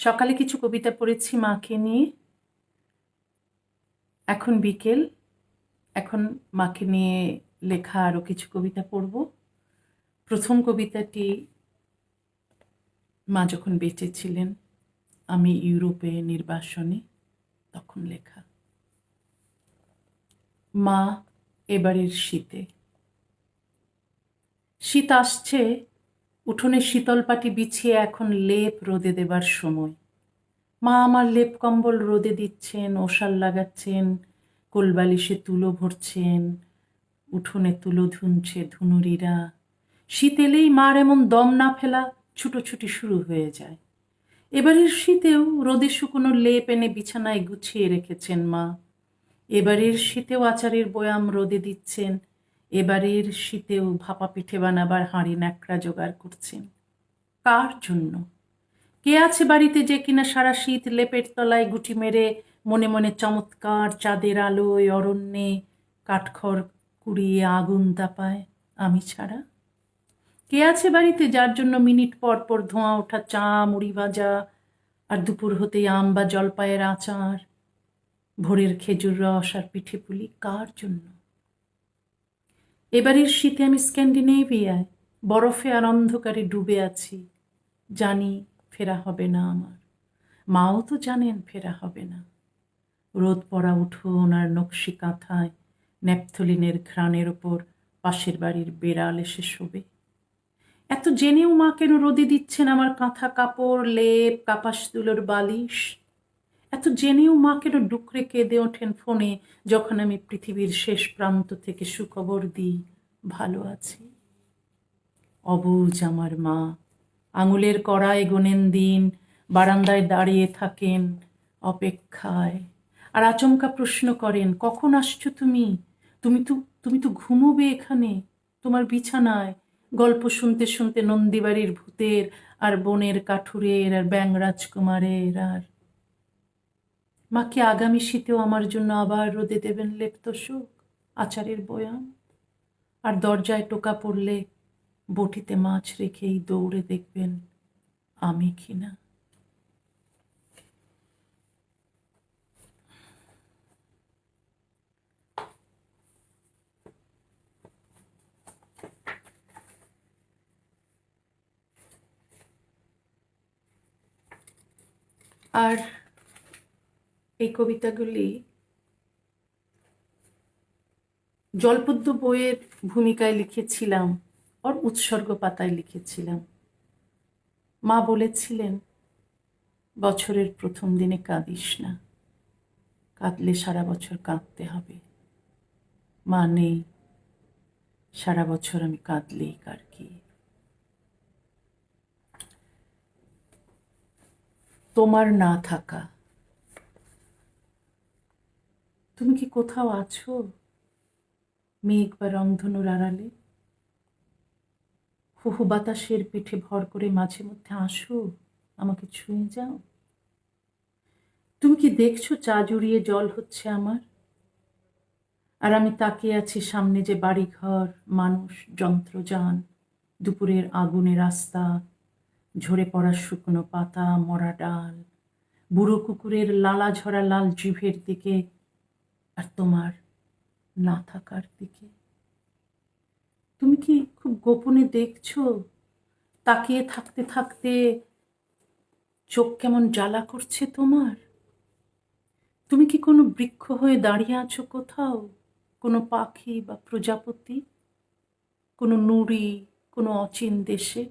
সকালে কিছু কবিতা পড়েছি মাকে নিয়ে। এখন বিকেল, এখন মাকে নিয়ে লেখা আরও কিছু কবিতা পড়ব। প্রথম কবিতাটি মা যখন বেঁচে ছিলেন আমি ইউরোপে নির্বাসনে, তখন লেখা। মা, এবারের শীতে। শীত আসছে উঠোনে শীতল পাটি বিছিয়ে এখন লেপ রোদে দেবার সময়। মা আমার লেপ কম্বল রোদে দিচ্ছেন, ওশাল লাগাচ্ছেন, কোলবালিশে তুলো ভরছেন, উঠোনে তুলো ধুনছে ধুনুরিরা। শীত এলেই মার এমন দম না ফেলা ছুটোছুটি শুরু হয়ে যায়। এবারের শীতেও রোদে শুকনো লেপ এনে বিছানায় গুছিয়ে রেখেছেন মা। এবারের শীতেও আচারের বয়াম রোদে দিচ্ছেন এবারের শীতেও ভাপা পিঠে বানাবার হাঁড়ি ন্যাকড়া জোগাড় করছেন কার জন্য? কে আছে বাড়িতে যে কিনা সারা শীত লেপের তলায় গুটি মেরে মনে মনে চমৎকার চাঁদের আলোয় অরণ্যে কাঠখড় কুড়িয়ে আগুন তাপায়? আমি ছাড়া? কে আছে বাড়িতে যার জন্য মিনিট পর পর ধোঁয়া ওঠা চা, মুড়ি ভাজা, আর দুপুর হতেই আম বা জলপাইয়ের আচার, ভোরের খেজুর রস আর পিঠে পুলি? কার জন্য? এবারের শীতে আমি স্ক্যান্ডিনেভিয়ায় বরফে আর অন্ধকারে ডুবে আছি। জানি ফেরা হবে না আমার। মাও তো জানেন ফেরা হবে না। রোদ পড়া উঠোন আর নকশি কাঁথায় ন্যাপথলিনের ঘ্রাণের ওপর পাশের বাড়ির বেড়াল এসে শোবে। এত জেনেও মা কেন রোদে দিচ্ছেন আমার কাঁথা কাপড়, লেপ কাপাস তুলোর বালিশ? এত জেনেও মা কেন ডুকরে কেঁদে ওঠেন ফোনে যখন আমি পৃথিবীর শেষ প্রান্ত থেকে সুখবর দিই, ভালো আছি। অবুজ আমার মা, আঙুলের কড়ায় গোনেন দিন, বারান্দায় দাঁড়িয়ে থাকেন অপেক্ষায়। আর আচমকা প্রশ্ন করেন, কখন আসছো তুমি? তুমি তো তুমি তো ঘুমোবে এখানে, তোমার বিছানায়। গল্প শুনতে শুনতে নন্দীবাড়ির ভূতের আর বনের কাঠুরের আর ব্যাং রাজকুমারের আর মাকে আগামী শীতেও আমার জন্য আবার রোদে দেবেন লেপ্ত সুখ আচারের বয়াম আর দরজায় টোকা পড়লে বটিতে মাছ রেখেই দৌড়ে দেখবেন আমি কিনা। আর এই কবিতাগুলি জলপদ্য বইয়ের ভূমিকায় লিখেছিলাম, ওর উৎসর্গ পাতায় লিখেছিলাম। মা বলেছিলেন, বছরের প্রথম দিনে কাঁদিস না, কাঁদলে সারা বছর কাঁদতে হবে। মা নেই, সারা বছর আমি কাঁদলেই কার কি? তোমার না থাকা তুমি কি কোথাও আছো? মেঘ বা রংধনুর আড়ালে? হুহু বাতাসের পিঠে ভর করে মাঝে মধ্যে আসো, আমাকে ছুঁয়ে যাও। তুমি কি দেখছ চা জুড়িয়ে জল হচ্ছে আমার? আর আমি তাকিয়ে আছি সামনে যে বাড়িঘর, মানুষ, যন্ত্রযান, দুপুরের আগুনে রাস্তা, ঝরে পড়া শুকনো পাতা, মরা ডাল, বুড়ো কুকুরের লালা ঝরা লাল জিভের দিকে আর তোমার না থাকার দিকে। তুমি কি খুব গোপনে দেখছ? তাকিয়ে থাকতে থাকতে চোখ কেমন জ্বালা করছে তোমার? তুমি কি কোনো বৃক্ষ হয়ে দাঁড়িয়ে আছো কোথাও? কোনো পাখি বা প্রজাপতি? কোনো নুড়ি, কোনো অচিন দেশে?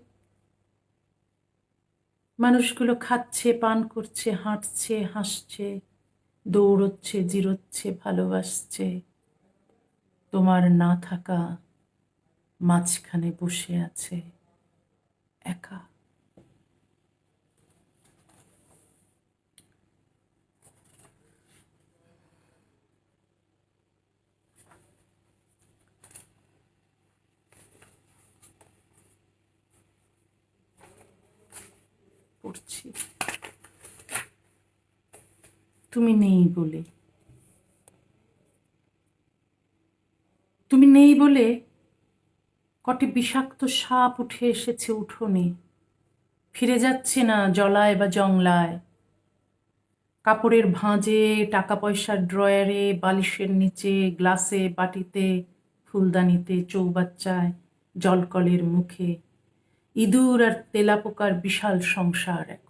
মানুষগুলো খাচ্ছে, পান করছে, হাঁটছে, হাসছে দৌড়চ্ছে জিরোচ্ছে ভালোবাসছে। তোমার না থাকা মাঝখানে বসে আছে একা। পড়ছি। তুমি নেই বলে। তুমি নেই বলে কটি বিষাক্ত সাপ উঠে এসেছে উঠোনে। ফিরে যাচ্ছে না জলায় বা জংলায়। কাপড়ের ভাঁজে টাকা পয়সার ড্রয়ারে, বালিশের নিচে, গ্লাসে, বাটিতে, ফুলদানিতে, চৌবাচ্চায়, জলকলের মুখে। ইঁদুর আর তেলাপোকার বিশাল সংসার এখন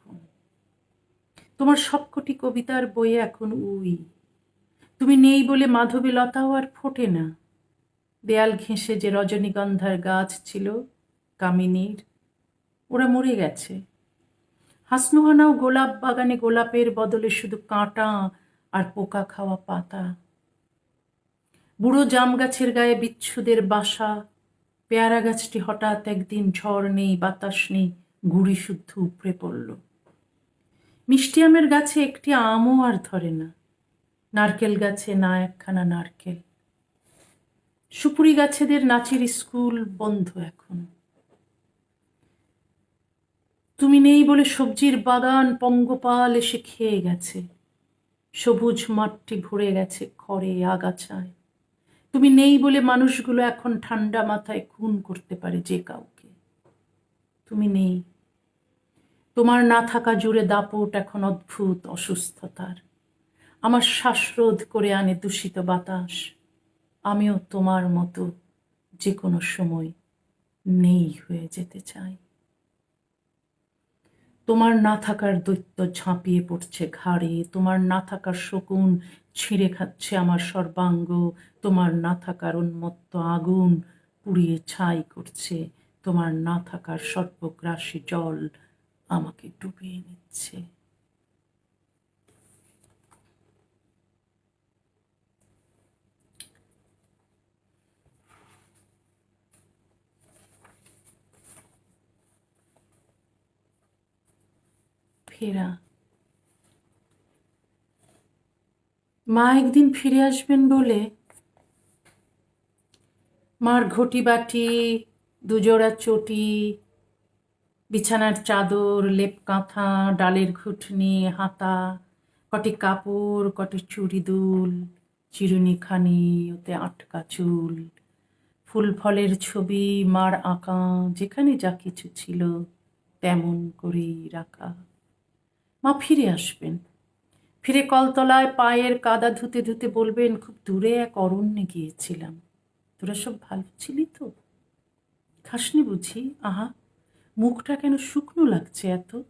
তোমার সবকটি কবিতার বইয়ে এখন উই। তুমি নেই বলে মাধবী লতাও আর ফোটে না। দেয়াল ঘেঁষে যে রজনীগন্ধার গাছ ছিল কামিনীর, ওরা মরে গেছে। হাসনুহানাও গোলাপ বাগানে গোলাপের বদলে শুধু কাঁটা আর পোকা খাওয়া পাতা। বুড়ো জাম গাছের গায়ে বিচ্ছুদের বাসা, পেয়ারা গাছটি হঠাৎ একদিন ঝড় নেই, বাতাস নেই, গুড়ি শুদ্ধ উপড়ে পড়ল। মিষ্টি আমের গাছে একটি আমও আর ধরে না। নারকেল গাছে না একখানা নারকেল। সুপুরি গাছেদের নাচের স্কুল বন্ধ এখন। তুমি নেই বলে সবজির বাগান পঙ্গপাল এসে খেয়ে গেছে। সবুজ মাঠটি ভরে গেছে খড়ে আগাছায়। তুমি নেই বলে মানুষগুলো এখন ঠান্ডা মাথায় খুন করতে পারে যে কাউকে। তুমি নেই। তোমার না থাকা জুড়ে দাপট এখন অদ্ভুত অসুস্থতার। আমার শ্বাসরোধ করে আনে দূষিত বাতাস। আমিও তোমার মতো যে কোনো সময় নেই হয়ে যেতে চাই। তোমার না থাকার দৈত্য ঝাঁপিয়ে পড়ছে ঘাড়ে, তোমার না থাকার শকুন ছিঁড়ে খাচ্ছে আমার সর্বাঙ্গ, তোমার না থাকার উন্মত্ত আগুন পুড়িয়ে ছাই করছে, তোমার না থাকার সর্বগ্রাসী জল আমাকে ডুবিয়ে নিচ্ছে। ফেরা। মা একদিন ফিরে আসবেন বলে মার ঘটি বাটি দুজোড়া চটি বিছানার চাদর, লেপ কাঁথা, ডালের ঘুটনি, হাতা, কটি কাপড়, কটি চুড়ি দুল চিরুনিখানি ওতে আটকা চুল, ফুল ফলের ছবি, মার আঁকা, যেখানে যা কিছু ছিল তেমন করেই রাখা। মা ফিরে আসবেন। ফিরে কলতলায় পায়ের কাদা ধুতে ধুতে বলবেন, খুব দূরে এক অরণ্যে গিয়েছিলাম। তোরা সব ভালো ছিলি তো? খাসনি বুঝি, আহা মুখটা কেন শুকনো লাগছে এত?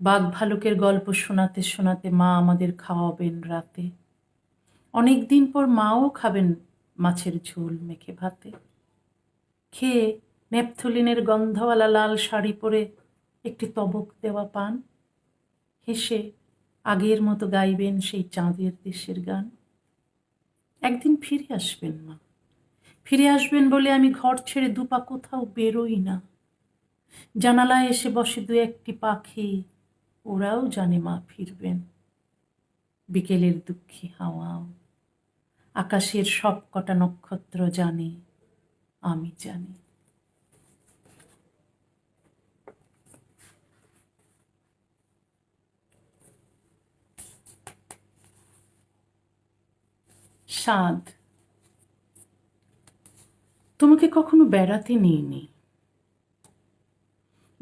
বাঘ ভালুকের গল্প শোনাতে শোনাতে মা আমাদের খাওয়াবেন রাতে। অনেক দিন পর মাও খাবেন মাছের ঝোল, মেখে ভাতে। খেয়ে নেপথলিনের গন্ধওয়ালা লাল শাড়ি পরে একটি তবক দেওয়া পান। হেসে আগের মতো গাইবেন সেই চাঁদের দেশের গান। একদিন ফিরে আসবেন মা। ফিরে আসবেন বলে আমি ঘর ছেড়ে দুপা কোথাও বেরোই না। জানালায় এসে বসে দু একটি পাখি, ওরাও জানে মা ফিরবেন। বিকেলের দুঃখী হাওয়াও আকাশের সব কটা নক্ষত্র জানে, আমি জানি। স্বাদ তোমাকে কখনো বেড়াতে নিইনি?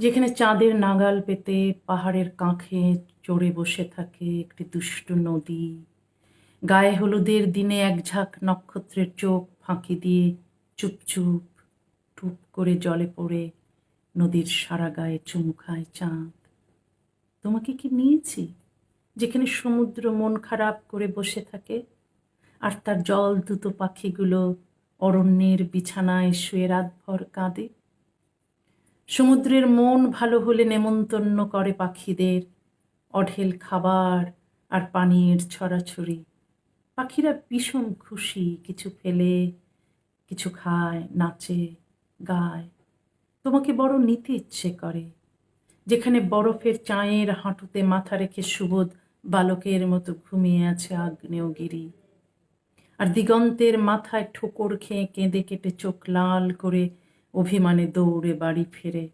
যেখানে চাঁদের নাগাল পেতে পাহাড়ের কাঁখে চড়ে বসে থাকে একটি দুষ্ট নদী। গায়ে হলুদের দিনে এক ঝাঁক নক্ষত্রের চোখ ফাঁকি দিয়ে চুপচুপ টুপ করে জলে পড়ে নদীর সারা গায়ে চুমু খায় চাঁদ। তোমাকে কি নিয়েছি? যেখানে সমুদ্র মন খারাপ করে বসে থাকে, আর তার জল দুটো পাখিগুলো অরণ্যের বিছানায় শুয়ে রাতভর কাঁদে। সমুদ্রের মন ভালো হলে নেমন্তন্ন করে পাখিদের। অঢেল খাবার আর পানির ছড়াছড়ি। পাখিরা ভীষণ খুশি, কিছু ফেলে, কিছু খায়, নাচে, গায়। তোমাকে বড় নিতে ইচ্ছে করে। যেখানে বরফের চাঁয়ের হাঁটুতে মাথা রেখে সুবোধ বালকের মতো ঘুমিয়ে আছে আগ্নেয়গিরি। আর দিগন্তের মাথায় ঠোকর খেয়ে কেঁদে কেটে চোখ লাল করে অভিমানে দৌড়ে বাড়ি ফেরে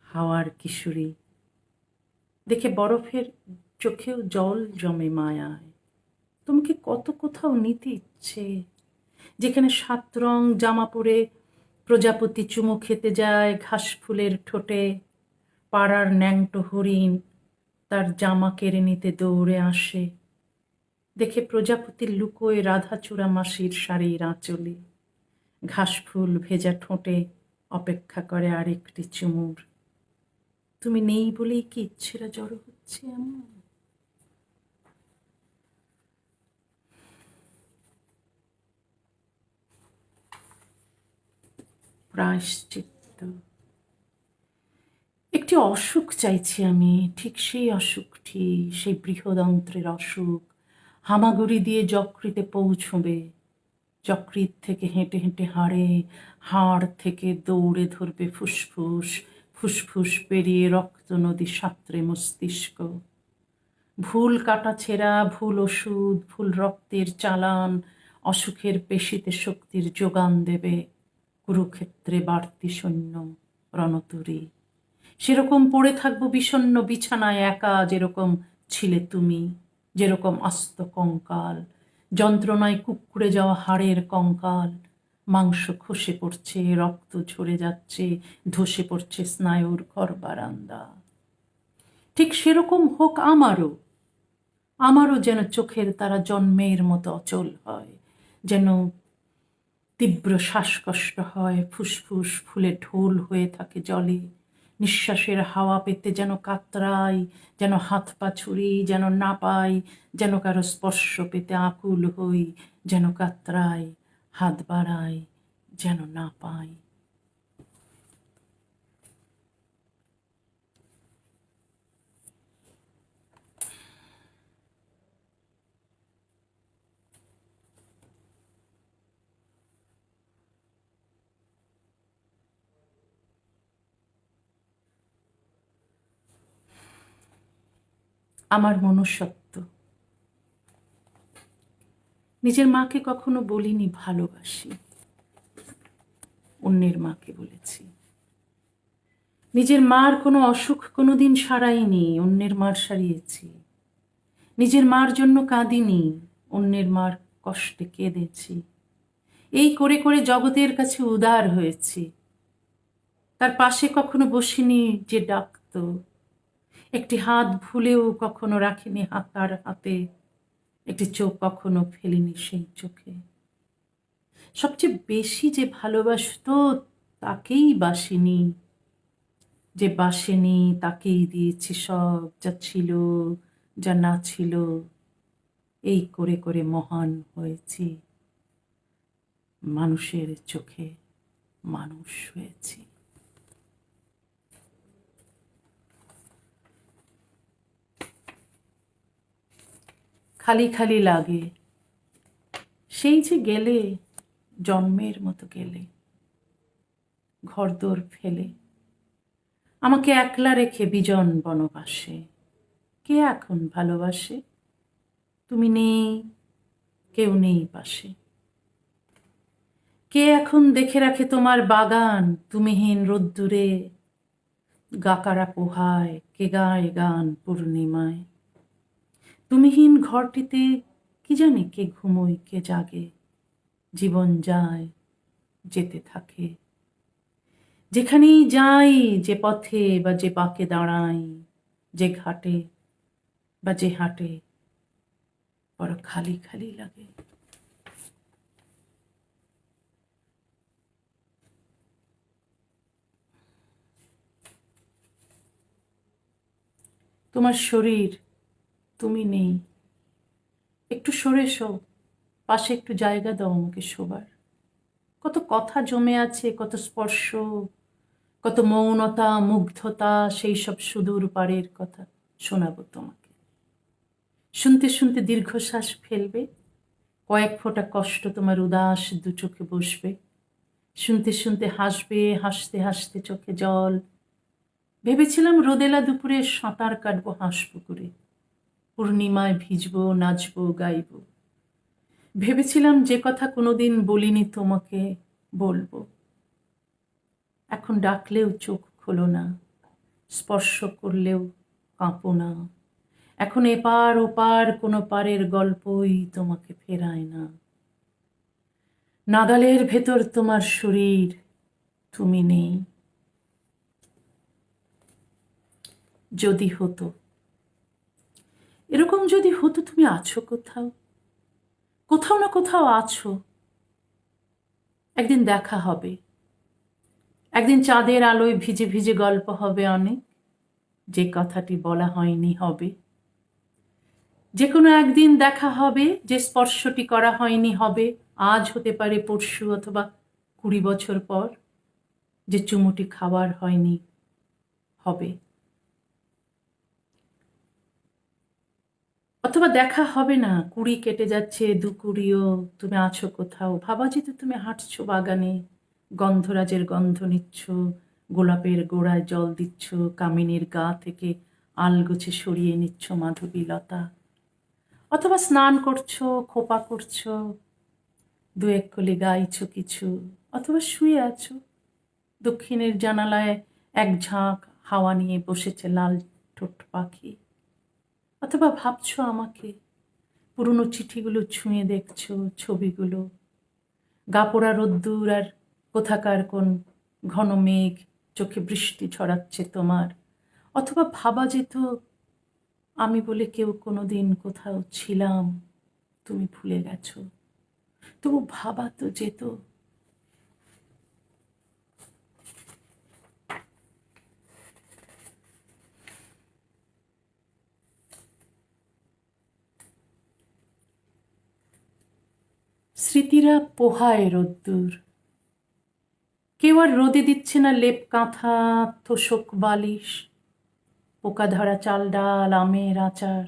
হাওয়ার কিশোরী। দেখে বরফের চোখেও জল জমে মায়ায়। তোমাকে কত কোথাও নিতে ইচ্ছে? যেখানে সাত রং জামা পরে প্রজাপতি চুমু খেতে যায় ঘাস ফুলের ঠোঁটে। পাড়ার ন্যাংটো হরিণ তার জামা কেড়ে নিতে দৌড়ে আসে। দেখে প্রজাপতির লুকোয় রাধাচূড়া মাসির শাড়ির আঁচলে। ঘাসফুল ভেজা ঠোঁটে অপেক্ষা করে আরেকটি চুমুর। তুমি নেই বলেই কি ইচ্ছেরা জড়ো হচ্ছে এমন? প্রায়শ্চিত্ত। একটি অসুখ চাইছি আমি, ঠিক সেই অসুখটি, সেই বৃহদন্ত্রের অসুখ। হামাগুড়ি দিয়ে যকৃতে পৌঁছবে। যকৃত থেকে হেঁটে হেঁটে হাড়ে, হাড় থেকে দৌড়ে ধরবে ফুসফুস ফুসফুস পেরিয়ে রক্ত নদী সাঁতরে মস্তিষ্ক। ভুল কাটা ছেঁড়া, ভুল ওষুধ, ভুল রক্তের চালান, অসুখের পেশিতে শক্তির যোগান দেবে। কুরুক্ষেত্রে বাড়তি সৈন্য, রণতুরী। সেরকম পড়ে থাকব বিষণ্ণ বিছানায় একা, যেরকম ছিলে তুমি, যেরকম আস্ত কঙ্কাল যন্ত্রণায় কুকুরে যাওয়া হাড়ের কঙ্কাল, মাংস খসে পড়ছে, রক্ত ঝরে যাচ্ছে, ধসে পড়ছে স্নায়ুর ঘর বারান্দা। ঠিক সেরকম হোক আমারও। আমারও যেন চোখের তারা জন্মের মতো অচল হয়, যেন তীব্র শ্বাসকষ্ট হয়, ফুসফুস, ফুলে ঢোল হয়ে থাকে জলে। নিঃশ্বাসের হাওয়া পেতে যেন কাতরাই যেন হাত পা ছুরি, যেন না পাই যেন কারও স্পর্শ পেতে আকুল হই, যেন কাতরাই হাত বাড়াই যেন না পাই আমার মনুষ্যত্ব। নিজের মাকে কখনো বলিনি ভালোবাসি। অন্যের মাকে বলেছি। নিজের মার কোনো অসুখ কোনোদিন সারাইনি, অন্যের মার সারিয়েছি। নিজের মার জন্য কাঁদিনি, অন্যের মার কষ্টে কেঁদেছি। এই করে করে জগতের কাছে উদার হয়েছি। তার পাশে কখনো বসিনি যে ডাকতো একটি হাত ভুলেও কখনো রাখিনি হাত তার হাতে, একটি চোখ কখনো ফেলিনি সেই চোখে। সবচেয়ে বেশি যে ভালোবাসতো তাকেই বাসিনি, যে বাসেনি তাকেই দিয়েছি সব, যা ছিল, যা না ছিল, এই করে করে মহান হয়েছি। মানুষের চোখে মানুষ হয়েছি। খালি খালি লাগে। সেই যে গেলে, জন্মের মতো গেলে, ঘরদোর ফেলে। আমাকে একলা রেখে বিজন বনবাসে। কে এখন ভালোবাসে? তুমি নেই, কেউ নেই পাশে। কে এখন দেখে রাখে তোমার বাগান, তুমিহীন রোদ্দুরে? গাকারা পোহায়, কে গায় গান পূর্ণিমায়? তুমিহীন ঘরটিতে কি জানে কে ঘুমোয়, কে জাগে? জীবন যায়, যেতে থাকে। যেখানেই যাই, যে পথে বা যে পাকে দাঁড়াই, যে ঘাটে বা যে হাটে, বড় খালি খালি লাগে। তোমার শরীর তুমি নেই। একটু সরে শো পাশে একটু জায়গা দাও আমাকে শোবার। কত কথা জমে আছে, কত স্পর্শ, কত মৌনতা, মুগ্ধতা, সেই সব সুদূর পারের কথা শোনাবো তোমাকে। শুনতে শুনতে দীর্ঘশ্বাস ফেলবে, কয়েক ফোঁটা কষ্ট তোমার উদাস দু চোখে বসবে। শুনতে শুনতে হাসবে, হাসতে হাসতে চোখে জল। ভেবেছিলাম রোদেলা দুপুরে সাঁতার কাটবো হাঁস পুকুরে। পূর্ণিমায় ভিজব, নাচব, গাইব। ভেবেছিলাম যে কথা কোনোদিন বলিনি তোমাকে বলব। এখন ডাকলেও চোখ খোলো না, স্পর্শ করলেও কাঁপো না। এখন এপার ওপার কোনো পারের গল্পই তোমাকে ফেরায় না। নাগালের ভেতর তোমার শরীর, তুমি নেই। যদি হতো। এরকম যদি হতো তুমি আছো কোথাও? কোথাও না কোথাও আছো। একদিন দেখা হবে। একদিন চাঁদের আলোয় ভিজে ভিজে গল্প হবে অনেক। যে কথাটি বলা হয়নি হবে। যে কোনো একদিন দেখা হবে, যে স্পর্শটি করা হয়নি হবে, আজ হতে পারে পরশু অথবা কুড়ি বছর পর, যে চুমুটি খাবার হয়নি হবে। অথবা দেখা হবে না, কুড়ি কেটে যাচ্ছে দু কুড়িও তুমি আছো কোথাও? ভাবা যেত তুমি হাঁটছো বাগানে, গন্ধরাজের গন্ধ নিচ্ছ, গোলাপের গোড়ায় জল দিচ্ছ, কামিনীর গা থেকে আলগোছে সরিয়ে নিচ্ছ মাধবীলতা অথবা স্নান করছ, খোপা করছ, দু এক কলি গাইছো কিছু, অথবা শুয়ে আছো। দক্ষিণের জানালায় এক ঝাঁক হাওয়া নিয়ে বসেছে লাল ঠোঁট পাখি। অথবা ভাবছ আমাকে? পুরনো চিঠিগুলো ছুঁয়ে দেখছ, ছবিগুলো? গাপোড়া রোদ্দুর আর কোথাকার কোন ঘন মেঘ চোখে বৃষ্টি ছড়াচ্ছে তোমার? অথবা ভাবা যেত আমি বলে কেউ কোনো দিন কোথাও ছিলাম, তুমি ভুলে গেছো। তবু ভাবা তো যেত স্মৃতিরা পোহায় রোদ্দুর। কেউ আর রোদে দিচ্ছে না লেপ কাঁথা, তোষক বালিশ। পোকা ধরা চাল ডাল, আমের আচার।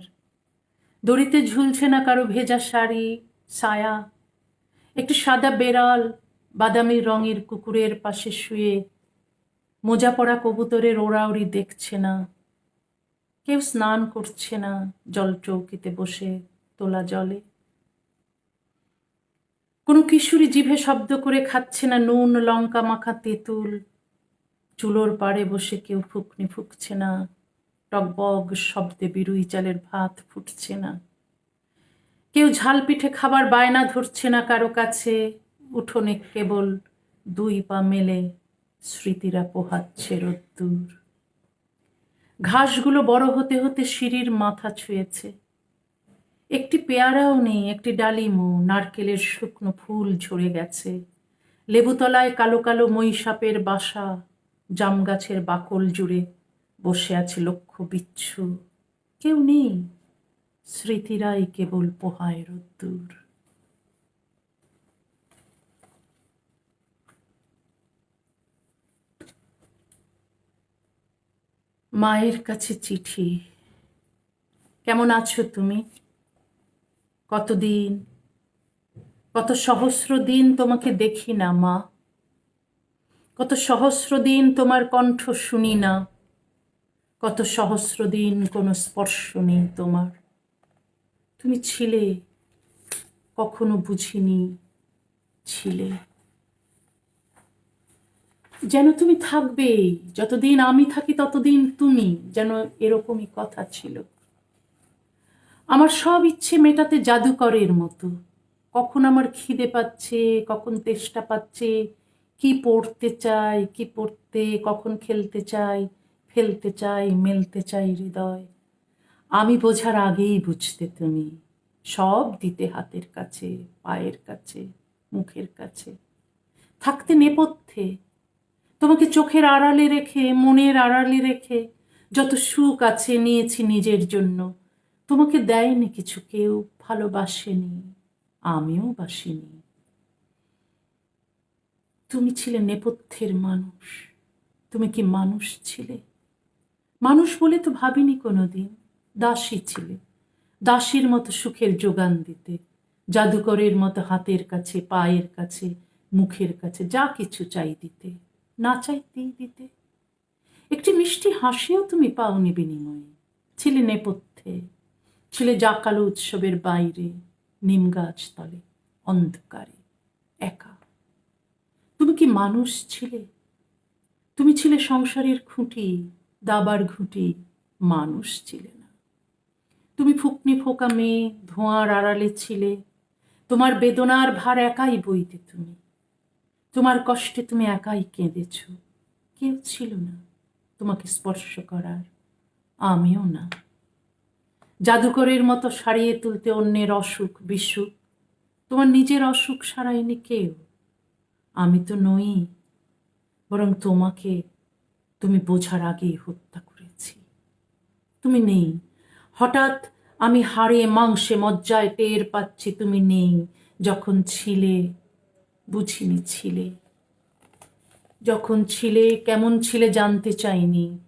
দড়িতে ঝুলছে না কারও ভেজা শাড়ি, ছায়া। একটি সাদা বেড়াল বাদামি রঙের কুকুরের পাশে শুয়ে। মোজা পড়া কবুতরের ওড়াউড়ি দেখছে না। কেউ স্নান করছে না জল চৌকিতে বসে তোলা জলে। কোনো কিশোরী জিভে শব্দ করে খাচ্ছে না নুন, লঙ্কা মাখা তেঁতুল, চুলোর পাড়ে বসে কেউ ফুকনি ফুকছে না, টকবগ শব্দে বিরুই চালের ভাত ফুটছে না। কেউ ঝাল পিঠে খাবার বায়না ধরছে না কারও কাছে, উঠোনে কেবল দুই পা মেলে স্মৃতিরা পোহাচ্ছে রোদ্দুর। ঘাসগুলো বড় হতে হতে সিঁড়ির মাথা ছুঁয়েছে। একটি পেয়ারাও নেই, একটি ডালিমও, নারকেলের শুকনো ফুল ঝরে গেছে। লেবুতলায় কালো কালো মহিষাপের বাসা জাম গাছের বাকল জুড়ে বসে আছে লক্ষ্য বিচ্ছু। কেউ নেই, স্মৃতিরাই কেবল পোহায় রোদ্দুর। মায়ের কাছে চিঠি। কেমন আছো তুমি? কতদিন? কত সহস্র দিন তোমাকে দেখি না, মা। কত সহস্র দিন তোমার কণ্ঠ শুনি না। কত সহস্র দিন কোনো স্পর্শ নেই তোমার। তুমি ছিলে, কখনো বুঝিনি ছিলে। যেন তুমি থাকবেই যতদিন আমি থাকি ততদিন তুমি, যেন এরকমই কথা ছিল। আমার সব ইচ্ছে মেটাতে জাদুকরের মতো। কখন আমার খিদে পাচ্ছে, কখন তেষ্টা পাচ্ছে, কি পড়তে চাই কি পড়তে, কখন খেলতে চাই ফেলতে চাই মেলতে চাই হৃদয়। আমি বোঝার আগেই বুঝতে তুমি, সব দিতে হাতের কাছে, পায়ের কাছে, মুখের কাছে। থাকতে নেপথ্যে, তোমাকে চোখের আড়ালে রেখে, মনের আড়ালে রেখে, যত সুখ আছে নিয়েছি নিজের জন্য তোমাকে দেয়নি কিছু, কেউ ভালোবাসেনি, আমিও বাসিনি। তুমি ছিলে নেপথ্যের মানুষ, তুমি কি মানুষ ছিলে? মানুষ বলে তো ভাবিনি কোনোদিন, দাসী ছিলে। দাসীর মতো সুখের যোগান দিতে, জাদুকরের মতো হাতের কাছে, পায়ের কাছে, মুখের কাছে যা কিছু চাই দিতে, না চাইতেই দিতে। একটি মিষ্টি হাসিও তুমি পাওনি বিনিময়ে, ছিলে নেপথ্যে ছিলে জাকালো উৎসবের বাইরে, নিম গাছ তলে, অন্ধকারে, একা। তুমি কি মানুষ ছিলে? তুমি ছিলে সংসারের খুঁটি, দাবার ঘুঁটি, মানুষ ছিলে না। তুমি ফুকনি ফোকা মেয়ে, ধোঁয়ার আড়ালে ছিলে। তোমার বেদনার ভার একাই বইতে তুমি। তোমার কষ্টে তুমি একাই কেঁদেছ। কেউ ছিল না তোমাকে স্পর্শ করার, আমিও না। জাদুকরের মতো সারিয়ে তুলতে অন্যের অসুখ, বিসুখ। তোমার নিজের অসুখ সারায়নি কেউ। আমি তো নই, বরং তোমাকে তুমি বোঝার আগেই হত্যা করেছি। তুমি নেই। হঠাৎ আমি হাড়ে, মাংসে মজ্জায় টের পাচ্ছি তুমি নেই। যখন ছিলে, বুঝিনি ছিলে। যখন ছিলে, কেমন ছিলে জানতে চাইনি।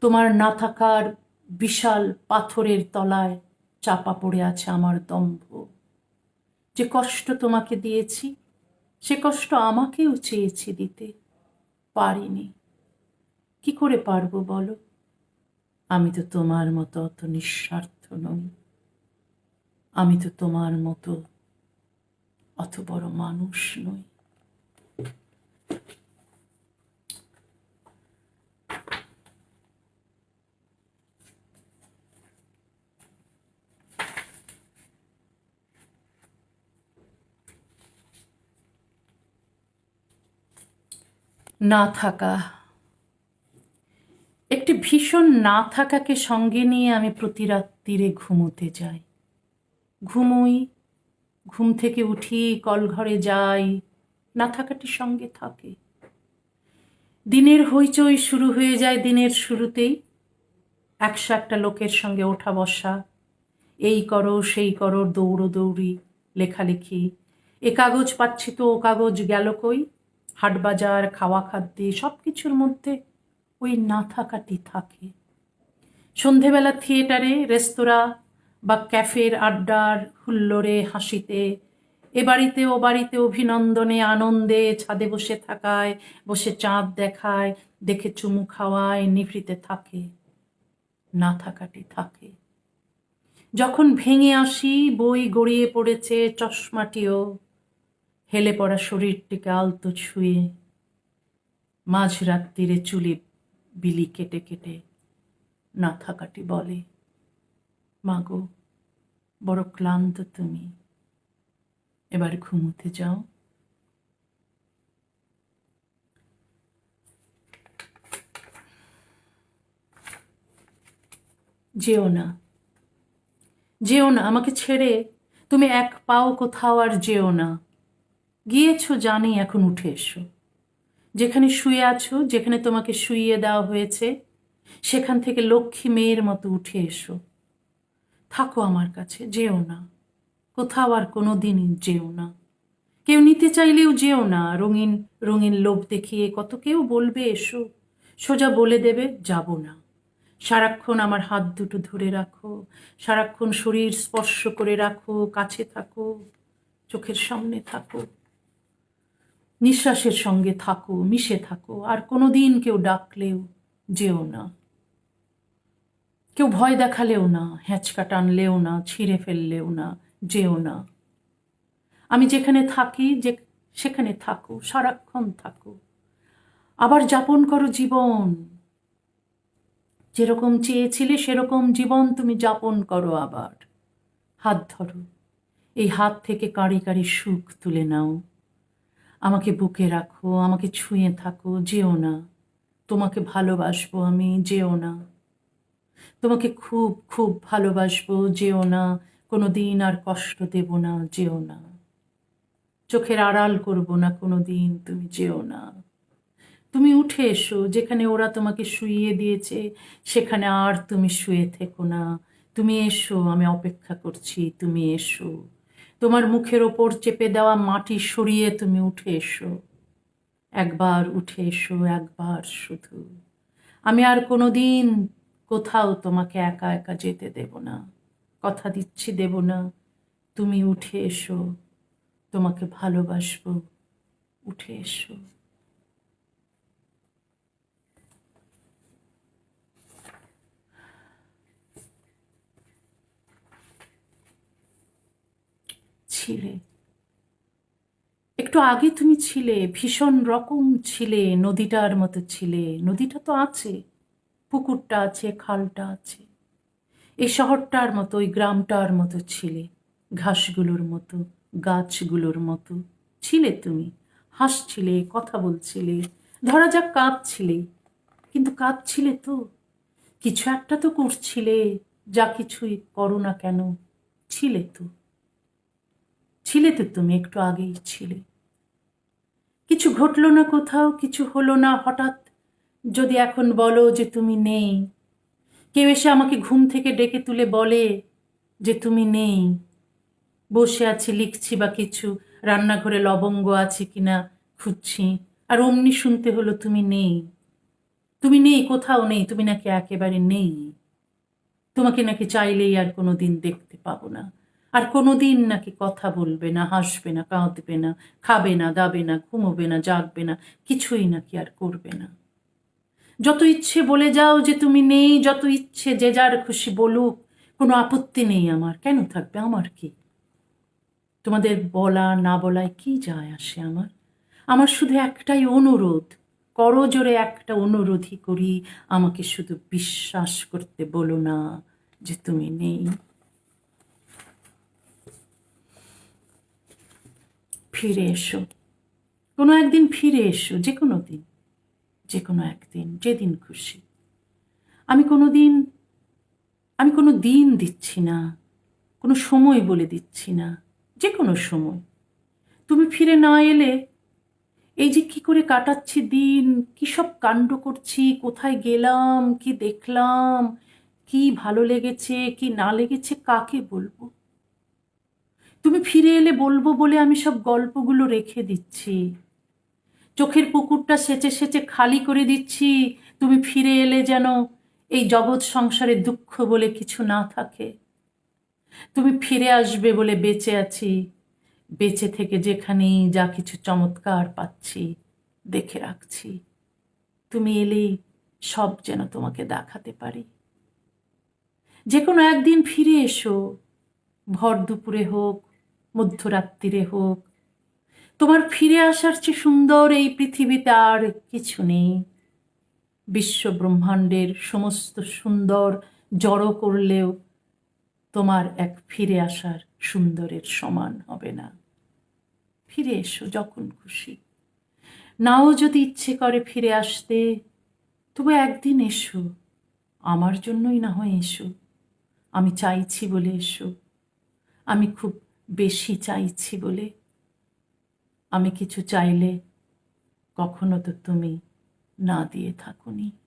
তোমার না থাকার বিশাল পাথরের তলায় চাপা পড়ে আছে আমার দম্ভ। যে কষ্ট তোমাকে দিয়েছি, সে কষ্ট আমাকেও চেয়েছি দিতে। পারিনি। কি করে পারব বলো? আমি তো তোমার মতো অত নিঃস্বার্থ নই। আমি তো তোমার মতো অত বড় মানুষ নই। না থাকা। একটি ভীষণ না থাকাকে সঙ্গে নিয়ে আমি প্রতি রাত্রিরে ঘুমোতে যাই। ঘুমোই, ঘুম থেকে উঠি, কলঘরে যাই, না থাকাটি সঙ্গে থাকে। দিনের হইচই শুরু হয়ে যায় দিনের শুরুতেই। একশো একটা লোকের সঙ্গে ওঠা বসা, এই করো, সেই করো দৌড়ো দৌড়ি লেখালেখি। এ কাগজ পাচ্ছি তো ও কাগজ গেল কই? হাটবাজার খাওয়া খাদ্যে সব কিছুর মধ্যে ওই না থাকাটি থাকে। সন্ধেবেলা থিয়েটারে, রেস্তোরাঁ বা ক্যাফের আড্ডার হুল্লোড়ে হাসিতে, এ বাড়িতে ও বাড়িতে অভিনন্দনে, আনন্দে ছাদে বসে থাকায়, বসে চাঁদ দেখায়, দেখে চুমু খাওয়ায়, নিভৃতে থাকে। না থাকাটি থাকে। যখন ভেঙে আসি, বই গড়িয়ে পড়েছে চশমাটিও হেলে পড়া শরীরটিকে আলতো ছুঁয়ে মাঝ রাত্রিরে চুলি বিলি কেটে কেটে না থাকাটি বলে। মাগো, বড় ক্লান্ত তুমি। এবার ঘুমোতে যাও। যেও না যেও না, আমাকে ছেড়ে তুমি এক পাও কোথাও আর যেও না। গিয়েছো জানি, এখন উঠে এসো। যেখানে শুয়ে আছো, যেখানে তোমাকে শুইয়ে দেওয়া হয়েছে, সেখান থেকে লক্ষ্মী মেয়ের মতো উঠে এসো। থাকো আমার কাছে, যেও না। কোথাও আর কোনো দিন যেও না। কেউ নিতে চাইলেও যেও না। রঙিন রঙিন লোভ দেখিয়ে কত কেউ বলবে, এসো। সোজা বলে দেবে, যাব না। সারাক্ষণ আমার হাত দুটো ধরে রাখো। সারাক্ষণ শরীর স্পর্শ করে রাখো। কাছে থাকো। চোখের সামনে থাকো। নিঃশ্বাসের সঙ্গে থাকো, মিশে থাকো, আর কোনো দিন কেউ ডাকলেও যেও না। কেউ ভয় দেখালেও না হ্যাঁচকা টানলেও না, ছিঁড়ে ফেললেও না, যেও না। আমি যেখানে থাকি, যে সেখানে থাকো, সারাক্ষণ থাকো। আবার যাপন করো জীবন। যেরকম চেয়েছিলে, সেরকম জীবন তুমি যাপন করো আবার। হাত ধরো। এই হাত থেকে কাঁড়ি কাঁড়ি সুখ তুলে নাও। আমাকে বুকে রাখো, আমাকে ছুঁয়ে থাকো, যেও না। তোমাকে ভালোবাসবো আমি, যেও না। তোমাকে খুব খুব ভালোবাসবো, যেও না। কোনো দিন আর কষ্ট দেব না, যেও না। চোখের আড়াল করব না কোনো দিন তুমি যেও না। তুমি উঠে এসো, যেখানে ওরা তোমাকে শুইয়ে দিয়েছে, সেখানে আর তুমি শুয়ে থেকো না। তুমি এসো, আমি অপেক্ষা করছি, তুমি এসো। তোমার মুখের ওপর চেপে দেওয়া মাটি সরিয়ে তুমি উঠে এসো। একবার উঠে এসো, একবার শুধু। আমি আর কোনো দিন কোথাও তোমাকে একা একা যেতে দেব না। কথা দিচ্ছি দেব না। তুমি উঠে এসো। তোমাকে ভালোবাসবো। উঠে এসো। ছিলে। একটু আগে তুমি ছিলে, ভীষণ রকম ছিলে, নদীটার মতো ছিলে। নদীটা তো আছে, পুকুরটা আছে, খালটা আছে। এই শহরটার মতো ওই গ্রামটার মতো ছিলে, ঘাসগুলোর মতো, গাছগুলোর মতো। ছিলে তুমি, হাসছিলে, কথা বলছিলে, ধরা যাক কাঁদছিলে। কিন্তু কাঁদছিলে তো, কিছু একটা তো করছিলে, যা কিছুই করো না কেন, ছিলে তো। ছিলে তো তুমি, একটু আগেই ছিলে। কিছু ঘটলো না কোথাও, কিছু হলো না, হঠাৎ যদি এখন বলো যে তুমি নেই, কেউ এসে আমাকে ঘুম থেকে ডেকে তুলে বলে যে তুমি নেই, বসে আছি, লিখছি বা কিছু, রান্নাঘরে লবঙ্গ আছে কিনা খুঁজছি, আর অমনি শুনতে হলো তুমি নেই। তুমি নেই, কোথাও নেই, তুমি নাকি একেবারে নেই। তোমাকে নাকি চাইলেই আর কোনো দিন দেখতে পাবো না। আর কোনো দিন নাকি কথা বলবে না, হাসবে না, কাঁদবে না, খাবে না, দাবে না, ঘুমোবে না, জাগবে না, কিছুই নাকি আর করবে না। যত ইচ্ছে বলে যাও যে তুমি নেই, যত ইচ্ছে যে যার খুশি বলুক, কোনো আপত্তি নেই আমার, কেন থাকবে আমার কি? তোমাদের বলা না বলায় কি যায় আসে আমার? আমার শুধু একটাই অনুরোধ করজোরে একটা অনুরোধই করি, আমাকে শুধু বিশ্বাস করতে বলো না যে তুমি নেই। ফিরে এসো। কোনো একদিন ফিরে এসো, যে কোনো দিন, যে কোনো একদিন, যেদিন খুশি। আমি কোনো দিন, আমি কোনো দিন দিচ্ছি না, কোনো সময় বলে দিচ্ছি না, যে কোনো সময়। তুমি ফিরে না এলে, এই যে কি করে কাটাচ্ছি দিন, কি সব কাণ্ড করছি, কোথায় গেলাম, কি দেখলাম, কি ভালো লেগেছে, কি না লেগেছে, কাকে বলব? তুমি ফিরে এলে বলব বলে আমি সব গল্পগুলো রেখে দিচ্ছি। চোখের পুকুরটা সেচে সেচে খালি করে দিচ্ছি। তুমি ফিরে এলে যেন এই জগৎ সংসারে দুঃখ বলে কিছু না থাকে। তুমি ফিরে আসবে বলে বেঁচে আছি। বেঁচে থেকে যেখানেই যা কিছু চমৎকার পাচ্ছি, দেখে রাখছি। তুমি এলেই সব যেন তোমাকে দেখাতে পারি। যে কোনো একদিন ফিরে এসো। ভর দুপুরে হোক মধ্যরাত্রিরে হোক। তোমার ফিরে আসার চেয়ে সুন্দর এই পৃথিবীতে আর কিছু নেই। বিশ্ব ব্রহ্মাণ্ডের সমস্ত সুন্দর জড়ো করলেও তোমার এক ফিরে আসার সুন্দরের সমান হবে না। ফিরে এসো যখন খুশি। নাও যদি ইচ্ছে করে ফিরে আসতে, তবু একদিন এসো। আমার জন্যই না হয় এসো। আমি চাইছি বলে এসো। আমি খুব বেশি চাইছি বলে। আমি কিছু চাইলে কখনো তো তুমি না দিয়ে থাকুনি।